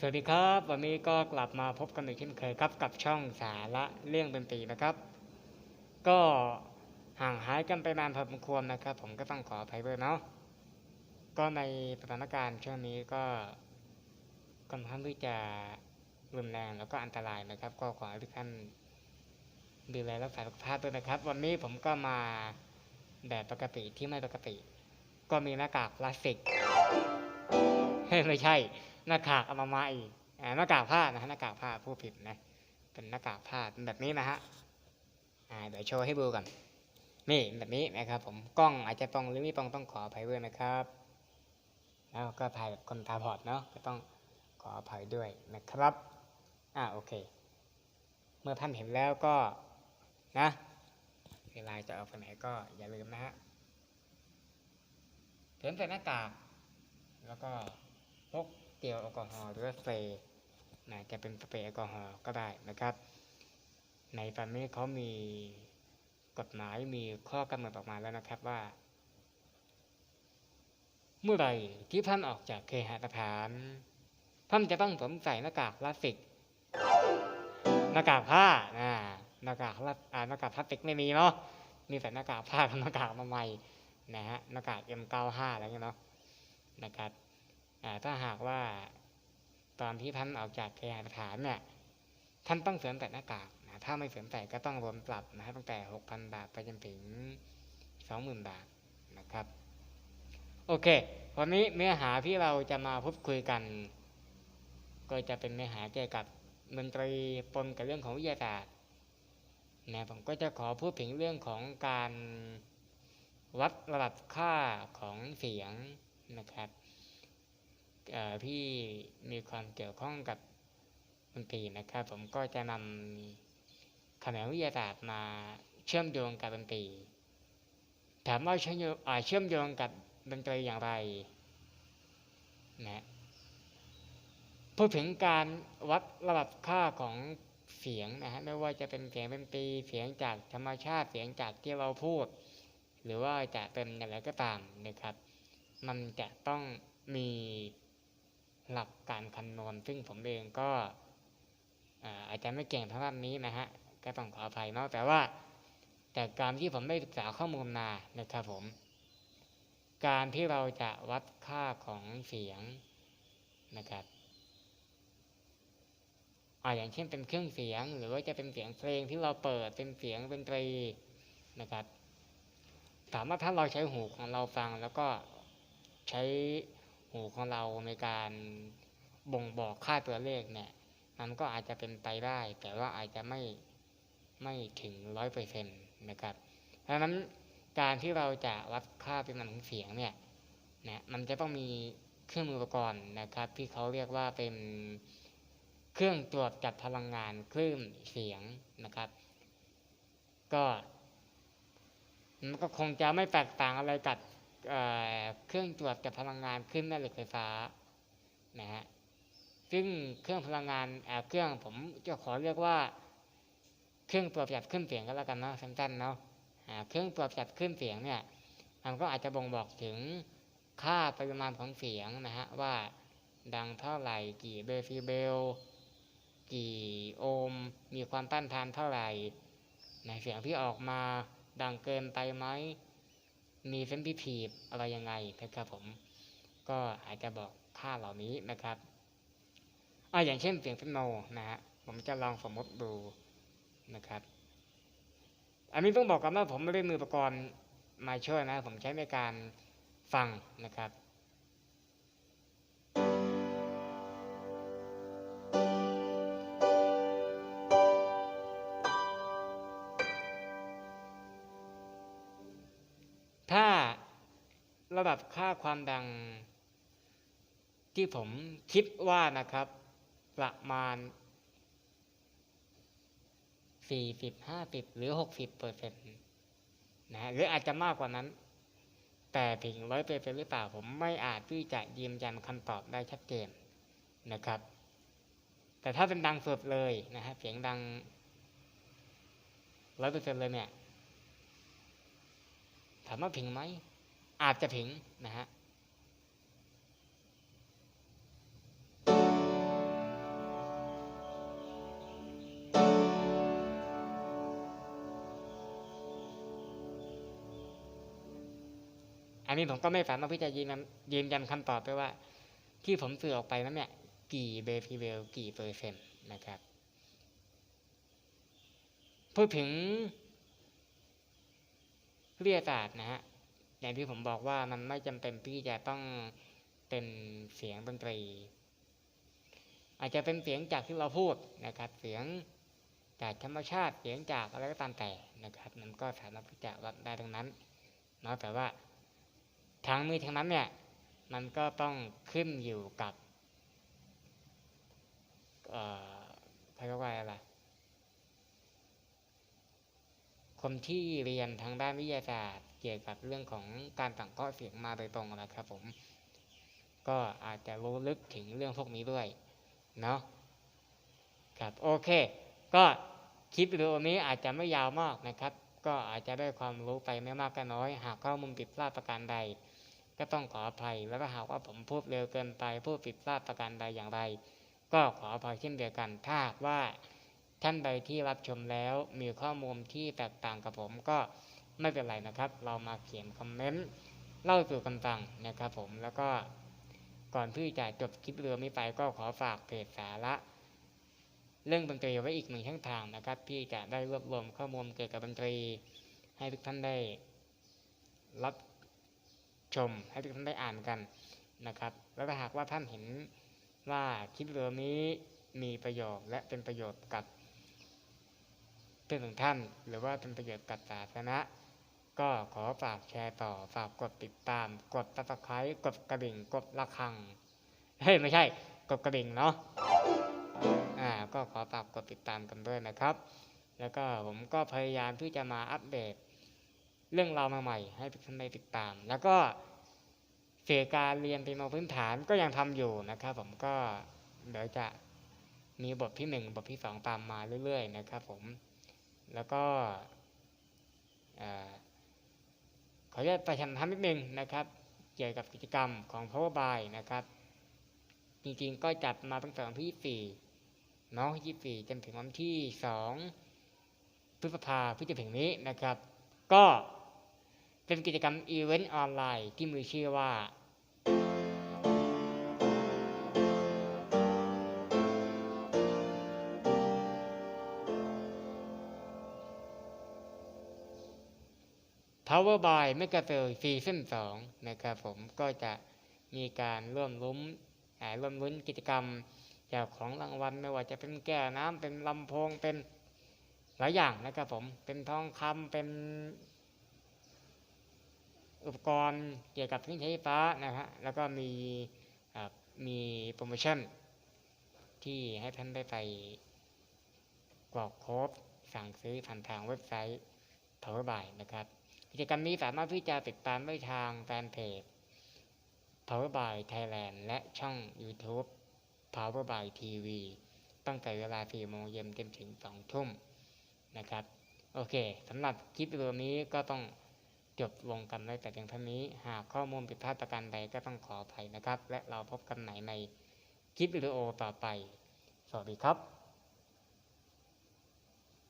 สวัสดีครับ วันนี้ก็กลับมาพบกันอีกเช่นเคยครับกับช่องสาระเรื่องดนตรีนะครับ ก็ห่างหายกันไปนานพอสมควรนะครับ ผมก็ต้องขออภัยด้วยเนาะก็ในสถานการณ์ช่วงนี้ก็ค่อนข้างที่จะรุนแรงแล้วก็อันตรายนะครับ ก็ขอให้ทุกท่านดูแลรักษาสุขภาพด้วยนะครับ วันนี้ผมก็มาแบบปกติที่ไม่ปกติ ก็มีหน้ากากพลาสติกเฮ้ยไม่ใช่ หน้ากากอนามัยอ่าหน้ากากผ้านะฮะหน้ากากผ้าผู้ผิดนะเป็นหน้ากากผ้าเป็นแบบนี้นะฮะเดี๋ยวโชว์ให้ดูก่อนนี่แบบนี้นะครับ ผมกล้องอาจจะตรงหรือไม่ตรงต้องขออภัยด้วยนะครับ แล้วก็ถ่ายแบบคนตาบอดเนาะก็ต้องขออภัยด้วยนะครับอ่าโอเค เมื่อท่านเห็นแล้วก็นะเวลาจะออกไปไหนก็อย่าลืมนะฮะเห็นใส่หน้ากากแล้วก็พก ลแอลกอฮอล์หรือว่าสเปรย์นะจะเป็นสเปรย์แอลกอฮอล์ก็ได้นะครับ ในตอนนี้เขามีกฎหมายมีข้อกำหนดออกมาแล้วนะครับว่า เมื่อไหร่ที่ท่านออกจากเคหสถาน ท่านจะต้องสวมใส่หน้ากากพลาสติกหน้ากากผ้าอ่าหน้ากากพลาสหน้ากากพลาสติกไม่มีเนาะมีแต่หน้ากากผ้ากับหน้ากากอนามัยนะฮะหน้ากาก M95 อะไรเงี้ยเนาะนะครับ ถ้าหากว่าตอนที่ท่านออกจากเคหสถานเนี่ยท่านต้องสวมใส่หน้ากากนะถ้าไม่สวมใส่ก็ต้องรวมปรับนะฮะตั้งแต่6,000บาทไปจนถึง20,000บาทนะครับ โอเค วันนี้เนื้อหาที่เราจะมาพูดคุยกัน ก็จะเป็นเนื้อหาเกี่ยวกับดนตรีปนกับเรื่องของวิทยาศาสตร์นะผมก็จะขอพูดถึงเรื่องของการวัดระดับค่าของเสียงนะครับ ที่มีความเกี่ยวข้องกับดนตรีนะครับ ผมก็จะนำแขนวิทยาศาสตร์มาเชื่อมโยงกับดนตรี ถามว่าเชื่อมโยงอ่าเชื่อมโยงกับดนตรีอย่างไรนะพูดถึงการวัดระดับค่าของเสียงนะฮะไม่ว่าจะเป็นเสียงดนตรีเสียงจากธรรมชาติเสียงจากที่เราพูด หรือว่าจะเป็นอะไรก็ตามนะครับ มันจะต้องมี หลักการคำนวณ ซึ่งผมเองก็อาอาจจะไม่เก่งทางด้านนี้นะฮะก็ต้องขออภัยเนาะแต่ว่า แต่การที่ผมได้ศึกษาข้อมูลมานะครับผม การที่เราจะวัดค่าของเสียงนะครับอ่าอย่างเช่นเป็นเครื่องเสียง หรือว่าจะเป็นเสียงเพลงที่เราเปิดเป็นเสียงดนตรีนะครับถามว่าถ้าเราใช้หูของเราฟังแล้วก็ใช้ หูของเราในการบ่งบอกค่าตัวเลขเนี่ย มันก็อาจจะเป็นไปได้ แต่ว่าอาจจะไม่ไม่ถึงร้อยเปอร์เซ็นต์นะครับ เพราะนั้นการที่เราจะวัดค่าปริมาณของเสียงเนี่ยนะมันจะต้องมีเครื่องมืออุปกรณ์นะครับ ที่เขาเรียกว่าเป็นเครื่องตรวจจับพลังงานคลื่นเสียงนะครับ ก็มันก็คงจะไม่แตกต่างอะไรกับ เเครื่องตรวจจับพลังงานขึ้นแม่เหล็กไฟฟ้านะฮะซึ่งเครื่องพลังงานเอ่อเครื่องผมจะขอเรียกว่าเครื่องตรวจจับขึ้นเสียงก็แล้วกันเนาะสั้นๆเนาะเครื่องตรวจจับขึ้นเสียงเนี่ยมันก็อาจจะบ่งบอกถึงค่าปริมาณของเสียงนะฮะว่าดังเท่าไหร่กี่เดซิเบล กี่โอห์มมีความต้านทานเท่าไหร่ในเสียงที่ออกมาดังเกินไปไหม มีเซนซิทีฟอะไรยังไงนะครับผมก็อาจจะบอกค่าเหล่านี้นะครับอ่าอย่างเช่นเสียงเฟนโนนะฮะผมจะลองสมมติดูนะครับ อันนี้ต้องบอกกันว่าผมไม่ได้มืออุปกรณ์มาช่วยนะ ผมใช้ในการฟังนะครับ ระดับค่าความดัง ที่ผมคิดว่านะครับ ประมาณ 40 50 หรือ 60เปอร์เซ็นต์นะฮะหรืออาจจะมากกว่านั้น แต่ถึงร้อยเปอร์เซ็นต์หรือเปล่า ผมไม่อาจที่จะยืนยันคำตอบได้ชัดเจนนะครับ แต่ถ้าเป็นดังสุดเลยนะฮะเสียงดังร้อยเปอร์เซ็นต์เลยเนี่ย ถามว่าผิงไหม อาจจะผิงนะฮะอันนี้ผมก็ไม่สามารถพี่จะยืนยืนยันคำตอบไปว่า ที่ผมสื่อออกไปนั้นเนี่ย กี่เบฟิเวลกี่เปอร์เซ็นต์นะครับ พูดถึง วิทยาศาสตร์นะฮะอย่างที่ผมบอกว่ามันไม่จำเป็นที่จะต้องเป็นเสียงดนตรี อาจจะเป็นเสียงจากที่เราพูดนะครับ เสียงจากธรรมชาติเสียงจากอะไรก็ตามแต่นะครับ มันก็สามารถที่จะรับได้ทั้งนั้นเนาะแต่ว่าทั้งนี้ทั้งนั้นเนี่ยมันก็ต้องขึ้นอยู่กับเอ่อเขาเรียกว่าอะไร คนที่เรียนทางด้านวิทยาศาสตร์ เกี่ยวกับเรื่องของการสังเคราะห์เสียงมาโดยตรงนะครับผม ก็อาจจะรู้ลึกถึงเรื่องพวกนี้ด้วยเนาะครับโอเค ก็คลิปวิดีโอนี้อาจจะไม่ยาวมากนะครับ ก็อาจจะได้ความรู้ไปไม่มากก็น้อย หากข้อมูลผิดพลาดประการใด ก็ต้องขออภัย แล้วก็หากว่าผมพูดเร็วเกินไปพูดผิดพลาดประการใดอย่างไร ก็ขออภัยเช่นเดียวกันถ้าว่า ท่านใดที่รับชมแล้วมีข้อมูลที่แตกต่างกับผมก็ไม่เป็นไรนะครับ เรามาเขียนคอมเมนต์เล่าสู่กันฟังนะครับผมแล้วก็ก่อนที่จะจบคลิปวิดีโอนี้ไปก็ขอฝากเพจสาระ เรื่องดนตรีไว้อีกหนึ่งช่องทางนะครับที่จะได้รวบรวมข้อมูลเกี่ยวกับดนตรี ให้ทุกท่านได้รับชมให้ทุกท่านได้อ่านกันนะครับ แล้วถ้าหากว่าท่านเห็นว่าคลิปวิดีโอนี้มีประโยชน์และเป็นประโยชน์กับ เพื่อนของท่าน หรือว่าเป็นประโยชน์กับสาธารณะก็ขอฝากแชร์ต่อฝากกดติดตาม กดติดตามกดกระดิ่งกดระฆังเฮ้ยไม่ใช่ กดกระดิ่งเนาะอ่าก็ขอฝากกดติดตามกันด้วยนะครับ แล้วก็ผมก็พยายามที่จะมาอัปเดต เรื่องราวใหม่ๆให้ทุกท่านได้ติดตาม แล้วก็เสียการเรียนเป็นมาพื้นฐานก็ยังทำอยู่นะครับ ผมก็เดี๋ยวจะมีบทที่หนึ่งบทที่สองตามมาเรื่อย ๆ นะครับ ผม แล้วก็ขออนุญาตประชาสัมพันธ์นิดนึงนะครับ เกี่ยวกับกิจกรรมของ Power by นะครับ จริงๆก็จัดมาตั้งแต่วันที่24เนาะ24จนถึงวันที่ 2 พฤษภาพฤศจิกายนนี้นะครับ ก็เป็นกิจกรรมอีเวนต์ออนไลน์ที่มีชื่อว่า Power by m e g a c e l ซีซั่น2นะครับผมก็จะมีการร่วมลุ้มร่วมลุ้นกิจกรรมจากของรางวัลไม่ว่าจะเป็นแก้วน้ำเป็นลำโพงเป็นหลายอย่างนะครับผมเป็นทองคำเป็นอุปกรณ์เกี่ยวกับเครื่องใช้ไฟฟ้านะฮะแล้วก็มีมีโปรโมชั่น ที่ให้ท่านได้ไปกรอกโค้ดสั่งซื้อผ่านทางเว็บไซต์ Power by นะครับ กิจกรรมนี้สามารถที่จะติดตามได้ทางแฟนเพจ Power by Thailand และช่อง YouTube Power by TV ตั้งแต่เวลา4โมงเย็นจนถึง2ทุ่มนะครับ โอเคสำหรับคลิปวิดีโอนี้ก็ต้องจบลงกันไว้แต่เพียงเท่านี้ หากข้อมูลผิดพลาดประการใดก็ต้องขออภัยนะครับ และเราพบกันใหม่ในคลิปวิดีโอต่อไป สวัสดีครับ